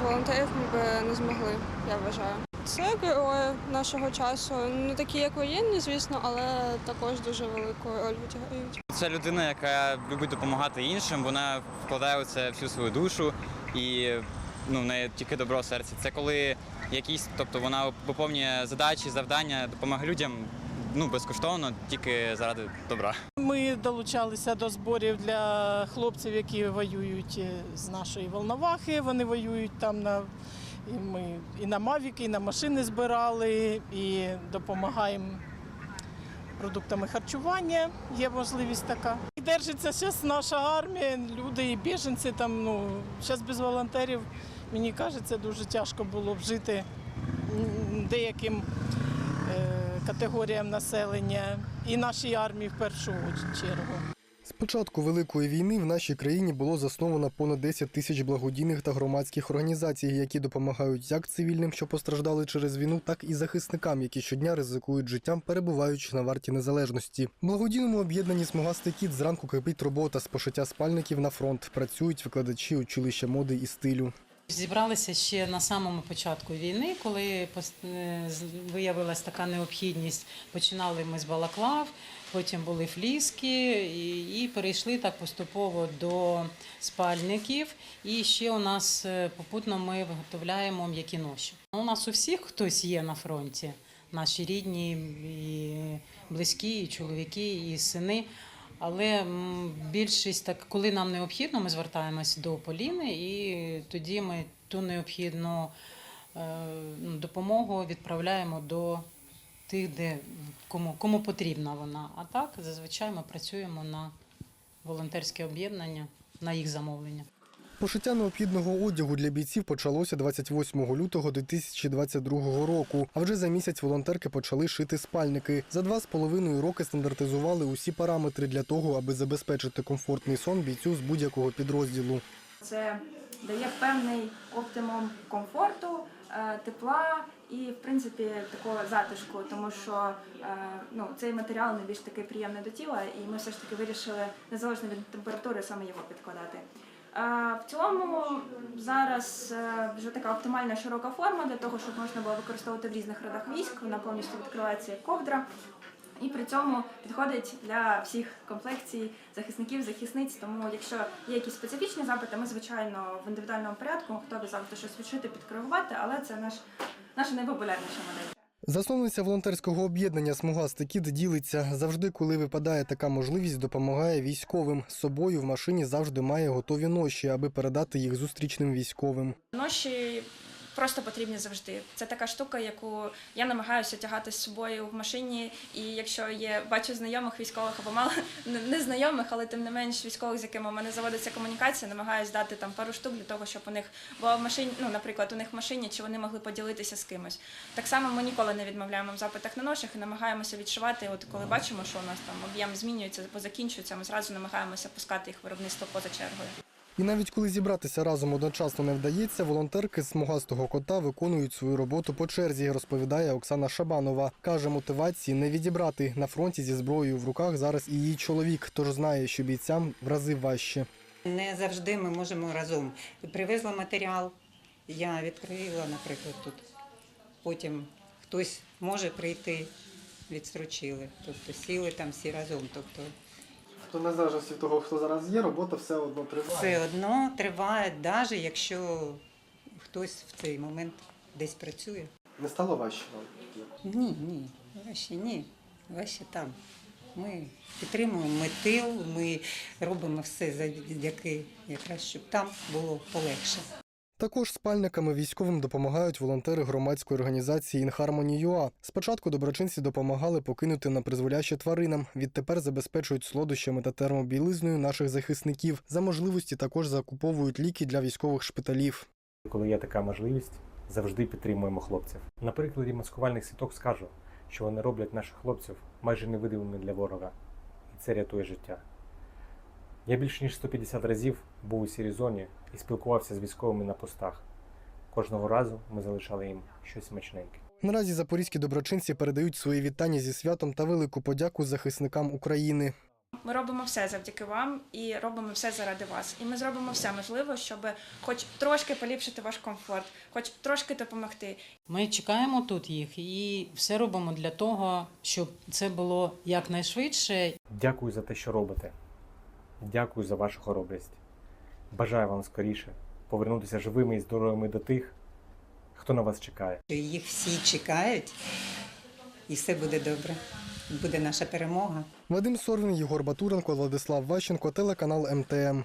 без волонтерів ми б не змогли, я вважаю. Це герої нашого часу. Не такі, як воєнні, звісно, але також дуже велику роль відіграють. Це людина, яка любить допомагати іншим. Вона вкладає у це всю свою душу і ну, в неї тільки добро в. Це коли якісь, тобто вона виповнює задачі, завдання, допомагає людям ну, безкоштовно, тільки заради добра. Ми долучалися до зборів для хлопців, які воюють е, з нашої Волновахи. Вони воюють там на і ми і на мавіки, і на машини збирали, і допомагаємо продуктами харчування. Є можливість така. І держиться зараз наша армія, люди і біженці там. Ну зараз без волонтерів, мені кажеться, дуже тяжко було б жити деяким категоріям населення і нашій армії в першу чергу. З початку Великої війни в нашій країні було засновано понад 10 тисяч благодійних та громадських організацій, які допомагають як цивільним, що постраждали через війну, так і захисникам, які щодня ризикують життям, перебуваючи на варті незалежності. Благодійному об'єднанні «Смугастий кіт» зранку кипить робота з пошиття спальників на фронт. Працюють викладачі училища моди і стилю. Зібралися ще на самому початку війни, коли е, виявилась така необхідність. Починали ми з балаклав, потім були фліски і, перейшли так поступово до спальників. І ще у нас е, попутно ми виготовляємо м'які ноші. У нас у всіх хтось є на фронті. Наші рідні, і близькі, і чоловіки, і сини. Але більшість так, коли нам необхідно, ми звертаємось до Поліни, і тоді ми ту необхідну е, ну, допомогу відправляємо до тих, де кому, кому потрібна вона. А так зазвичай ми працюємо на волонтерське об'єднання, на їх замовлення. Пошиття необхідного одягу для бійців почалося 28 лютого 2022 року. А вже за місяць волонтерки почали шити спальники. За два з половиною роки стандартизували усі параметри для того, аби забезпечити комфортний сон бійцю з будь-якого підрозділу. Це дає певний оптимум комфорту, е, тепла і, в принципі, такого затишку, тому що е, ну, цей матеріал найбільш такий приємний до тіла, і ми все ж таки вирішили незалежно від температури саме його підкладати. Е, В цілому зараз е, вже така оптимальна широка форма для того, щоб можна було використовувати в різних родах військ. Вона повністю відкривається як ковдра. І при цьому підходить для всіх комплекцій захисників, захисниць. Тому, якщо є якісь специфічні запити, ми звичайно в індивідуальному порядку готові завжди щось відшити, підкоригувати, але це наш наша найпопулярніша модель. Засновниця волонтерського об'єднання «Смугастий кіт» ділиться завжди, коли випадає така можливість, допомагає військовим. З собою в машині завжди має готові ноші, аби передати їх зустрічним військовим. Ноші просто потрібні завжди. Це така штука, яку я намагаюся тягати з собою в машині. І якщо є бачу знайомих військових або мало не- не знайомих, але тим не менш військових, з якими у мене заводиться комунікація, намагаюся дати там пару штук для того, щоб у них була в машині, ну наприклад, у них в машині, чи вони могли поділитися з кимось. Так само ми ніколи не відмовляємо в запитах на ношах і намагаємося відшивати. От коли бачимо, що у нас там об'єм змінюється, позакінчується, ми зразу намагаємося пускати їх виробництво поза чергою. І навіть коли зібратися разом одночасно не вдається, волонтерки з смугастого кота виконують свою роботу по черзі, розповідає Оксана Шабанова. Каже, мотивації не відібрати на фронті зі зброєю в руках зараз і її чоловік, тож знає, що бійцям в рази важче. Не завжди ми можемо разом. Привезла матеріал, я відкрила, наприклад, тут. Потім хтось може прийти, відстрочили. Тобто сіли там всі разом. Тобто То незалежно від того, хто зараз є, робота все одно триває. все одно триває, навіть якщо хтось в цей момент десь працює. Не стало важче вам? Ні, ні, ваші ні. Ваші там. Ми підтримуємо, ми тил, ми робимо все завдяки якраз, щоб там було полегше. Також спальниками військовим допомагають волонтери громадської організації «Інхармоні.ЮА». Спочатку доброчинці допомагали покинути на призволяще тваринам. Відтепер забезпечують солодощами та термобілизною наших захисників. За можливості також закуповують ліки для військових шпиталів. Коли є така можливість, завжди підтримуємо хлопців. На прикладі маскувальних сіток скажу, що вони роблять наших хлопців майже невидимими для ворога, і це рятує життя. Я більше ніж 150 разів був у сірій зоні і спілкувався з військовими на постах. Кожного разу ми залишали їм щось смачненьке. Наразі запорізькі доброчинці передають свої вітання зі святом та велику подяку захисникам України. Ми робимо все завдяки вам і робимо все заради вас. І ми зробимо все можливе, щоб хоч трошки поліпшити ваш комфорт, хоч трошки допомогти. Ми чекаємо тут їх і все робимо для того, щоб це було якнайшвидше Дякую за те, що робите. Дякую за вашу хоробрість. Бажаю вам скоріше повернутися живими і здоровими до тих, хто на вас чекає. Їх всі чекають, і все буде добре. Буде наша перемога. Вадим Сорвін, Єгор Батуренко, Владислав Ващенко, телеканал МТМ.